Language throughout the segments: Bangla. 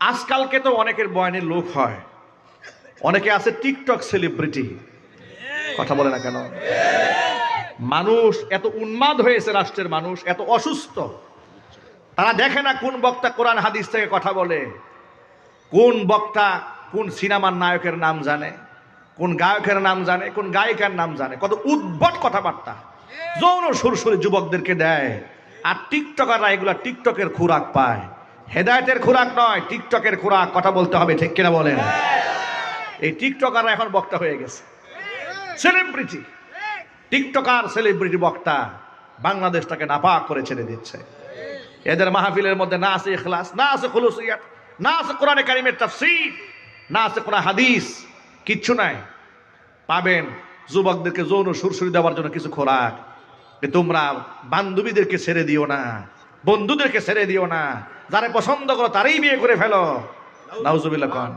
আজকালকে তো অনেকের বয়ানের লোক হয়। অনেকে আছে টিকটক সেলিব্রিটি। কথা বলে না কেন? মানুষ এত উন্মাদ হয়েছে, রাষ্ট্রের মানুষ, এত অসুস্থ। তারা দেখে না কোন বক্তা কোরআন হাদিস থেকে কথা বলে। কোন বক্তা কোন সিনেমার নায়কের নাম জানে, কোন গায়কের নাম জানে, কোন গায়িকার নাম জানে। কত উদ্ভট কথাবার্তা। যৌন সুরসুরি যুবকদেরকে দেয়। আর টিকটকাররা এগুলা টিকটকের খোরাক পায়। হেদায়তের খোরাক নয় টিকটকের খোরাক কথা বলতে হবে ঠিক কিনা বলেন? এই টিকটকাররা এখন বক্তা হয়ে গেছে। সেলিব্রিটি টিকটকার সেলিব্রিটি বক্তা বাংলাদেশটাকে নাপাক করে ছেড়ে দিচ্ছে। এদের মাহফিলের মধ্যে না আছে ইখলাস না আছে খুলুসিয়াত না আছে কোরআনে কারিমের তাফসীর না আছে কোরআন হাদিস কিচ্ছু নাই। পাবেন যুবকদেরকে যৌন সুরসুরি দেওয়ার জন্য কিছু খোরাক। যে তোমরা বান্ধবীদেরকে ছেড়ে দিও না বন্ধুদেরকে ছেড়ে দিও না যারা পছন্দ করো তারাই বিয়ে করে ফেলো। নাউজুবিল্লাহ কন।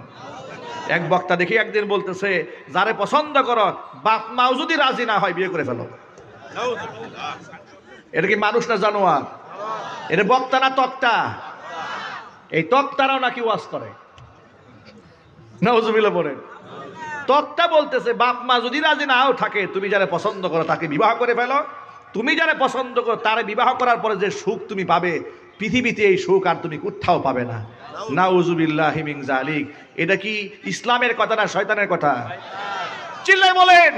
এক বক্তা দেখি একদিন বলতেছে যারে পছন্দ করো বাপ মাও যদি রাজি না হয় বিয়ে করে ফেলো। এটা কি মানুষ না জানোয়ার? এটা বক্তা না তক্তা? এই তক্তারাও নাকি ওয়াজ করে। নজুবিল্লা বলেন তক্তা বলতেছে বাপ মা যদি রাজি নাও থাকে তুমি যারা পছন্দ করো তাকে বিবাহ করে ফেলো। তুমি যারা পছন্দ করো তারে বিবাহ করার পরে যে সুখ তুমি পাবে পৃথিবীতে এই সুখ আর তুমি কোথাও পাবে না। নাউজুবিল্লাহ হিমিং জালিক এটা কি ইসলামের কথা না শয়তানের কথা? চিল্লাই বলেন।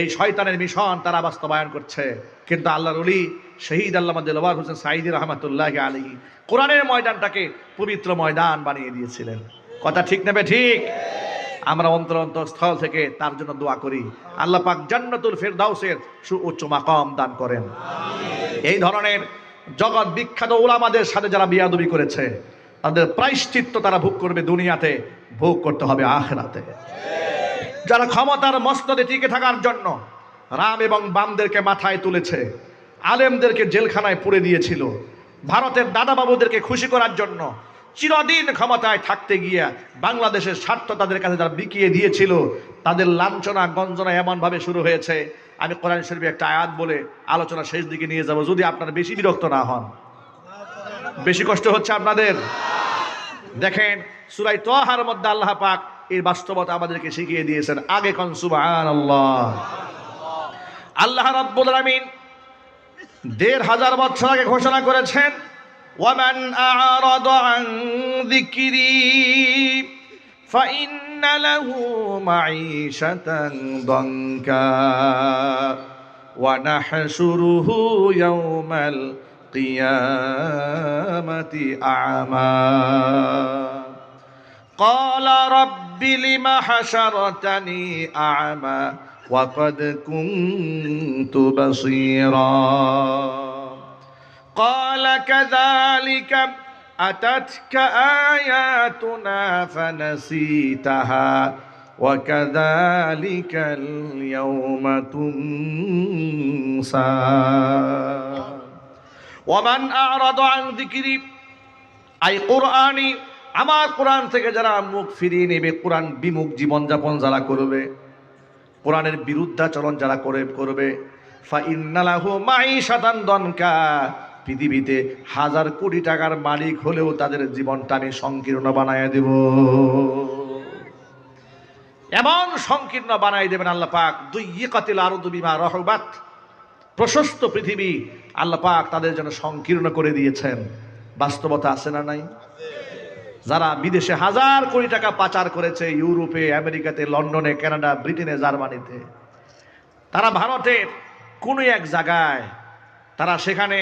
এই শয়তানের মিশন তারা বাস্তবায়ন করছে। কিন্তু আল্লাহর অলি শহীদ আল্লাহ দেলওয়ার হোসেন সাইদি রহমতুল্লাহ আলী কোরআনের ময়দানটাকে পবিত্র ময়দান বানিয়ে দিয়েছিলেন। কথা ঠিক নেবে ঠিক? আমরা অন্তর অন্তঃস্থল থেকে তার জন্য দোয়া করি। আল্লাহ পাক জান্নাতুল ফেরদাউসের সুউচ্চ মাকাম দান করেন। এই ধরনের জগৎ বিখ্যাত ওলামাদের সাথে যারা বিয়াদবি করেছে, তাদের প্রায়শ্চিত্ত তারা ভোগ করবে দুনিয়াতে, ভোগ করতে হবে আখরাতে। যারা ক্ষমতার মস্তদে টিকে থাকার জন্য রাম এবং বামদেরকে মাথায় তুলেছে, আলেমদেরকে জেলখানায় পুড়ে দিয়েছিল, ভারতের দাদাবাবুদেরকে খুশি করার জন্য চিরদিন ক্ষমতায় থাকতে গিয়া বাংলাদেশের স্বার্থ তাদের কাছে যারা বিকিয়ে দিয়েছিল, তাদের লাঞ্ছনা গঞ্জনা এমনভাবে শুরু হয়েছে। আমি কোরআন শরীফে একটা আয়াত বলে আলোচনা শেষ দিকে নিয়ে যাব। যদি আপনারা বেশি বিরক্ত না হন, বেশি কষ্ট হচ্ছে আপনাদের? দেখেন সুরাই তোহার মধ্যে আল্লাহ পাক এই বাস্তবতা আমাদেরকে শিখিয়ে দিয়েছেন। আগে কন সুবহান আল্লাহ আল্লাহ রাব্বুল আলামিন দেড় হাজার বছর আগে ঘোষণা করেছেন ومن أعرض عن ذكري فإن له معيشة ضنكا ونحشره يوم القيامة أعمى. قال رب لم حشرتني أعمى وقد كنت بصيراً. قال كذلك أتتك آياتنا فنسيتها وكذلك اليوم تنسى ومن أعرض عن ذكري أي قرآني আমার কোরআন থেকে যারা মুখ ফিরিয়ে নেবে কোরআন বিমুখ জীবনযাপন যারা করবে কোরআনের বিরুদ্ধাচরণ যারা করে করবে ফাইন্নালাহু মাইশাতান দনকা পৃথিবীতে হাজার কোটি টাকার মালিক হলেও তাদের জীবনটা আমি সংকীর্ণ বানায় দেব। এমন সংকীর্ণ বানাই দেবেন আল্লাহ পাক দুই কাতিল আরও বিমা রহবাত। প্রশস্ত পৃথিবী আল্লাহ পাক তাদের জন্য সংকীর্ণ করে দিয়েছেন। বাস্তবতা আছে না নাই? যারা বিদেশে হাজার কোটি টাকা পাচার করেছে, ইউরোপে, আমেরিকাতে, লন্ডনে, কানাডা, ব্রিটেনে, জার্মানিতে, তারা ভারতের কোনো এক জায়গায়, তারা সেখানে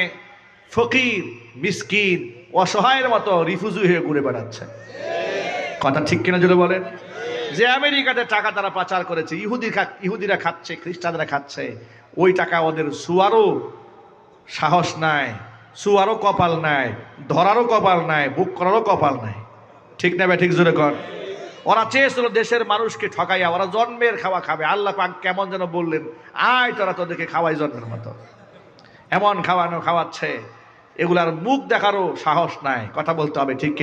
ফকির, মিসকিন, অসহায়ের মতো রিফিউজি হয়ে ঘুরে বেড়াচ্ছে। কথা ঠিক কিনা জুড়ে বলেন? যে আমেরিকাতে টাকা তারা পাচার করেছে, ইহুদি ইহুদিরা খাচ্ছে, খ্রিস্টানরা খাচ্ছে, ওই টাকা ওদের সুয়ারও সাহস নাই, সুয়ারও কপাল নাই, ধরারও কপাল নাই, বুক করারও কপাল নাই। ঠিক না ঠিক জোরে কর ওরা চেয়েছিল দেশের মানুষকে ঠকাইয়া, ওরা জন্মের খাওয়া খাবে। আল্লাহ পাক কেমন যেন বললেন, আয় তোরা তোদেরকে খাওয়াই জন্মের মতো। এমন খাওয়ানো খাওয়াচ্ছে এগুলার মুখ দেখারও সাহস নাই। কথা বলতে হবে ঠিক